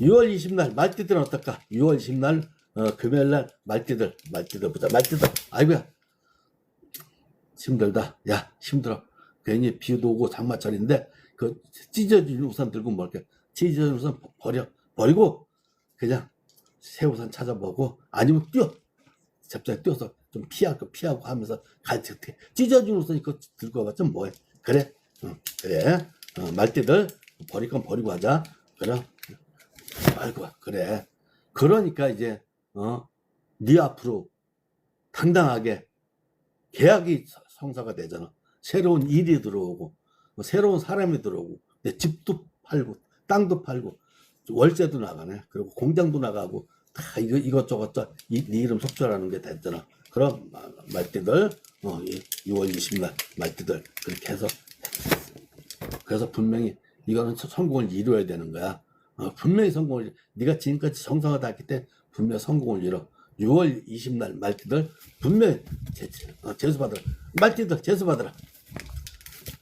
6월 20날 말띠들은 어떨까? 6월 20날 어, 금요일날 말띠들 말띠들 보자. 말띠들. 아이고야. 힘들다. 야 힘들어. 괜히 비도 오고 장마철인데 그 찢어진 우산 들고 뭘게 찢어진 우산 버려. 버리고 그냥 새 우산 찾아보고 아니면 뛰어 잡자에 뛰어서 좀 피하고 피하고 하면서 같이 찢어진 우산 이거 들고 와봤자 뭐해? 그래? 응, 그래. 어, 말띠들 버릴 건 버리고 하자. 그래 아이고 그래. 그러니까 이제 어네 앞으로 당당하게 계약이 서- 성사가 되잖아. 새로운 일이 들어오고 뭐 새로운 사람이 들어오고 내 집도 팔고 땅도 팔고 월세도 나가네. 그리고 공장도 나가고 다 이거 이것저것 다 이, 네 이름 속절하는 게 됐잖아. 그럼 마- 말띠들 어, 이 6월 20일 말띠들 그렇게 해서 그래서 분명히 이거는 서- 성공을 이루어야 되는 거야. 어, 분명히 성공을 네가 지금까지 정상화다 했기 때문에 분명히 성공을 이뤄. 6월 20날 말띠들 분명히 제, 어, 재수 받으라. 말띠들 재수 받으라.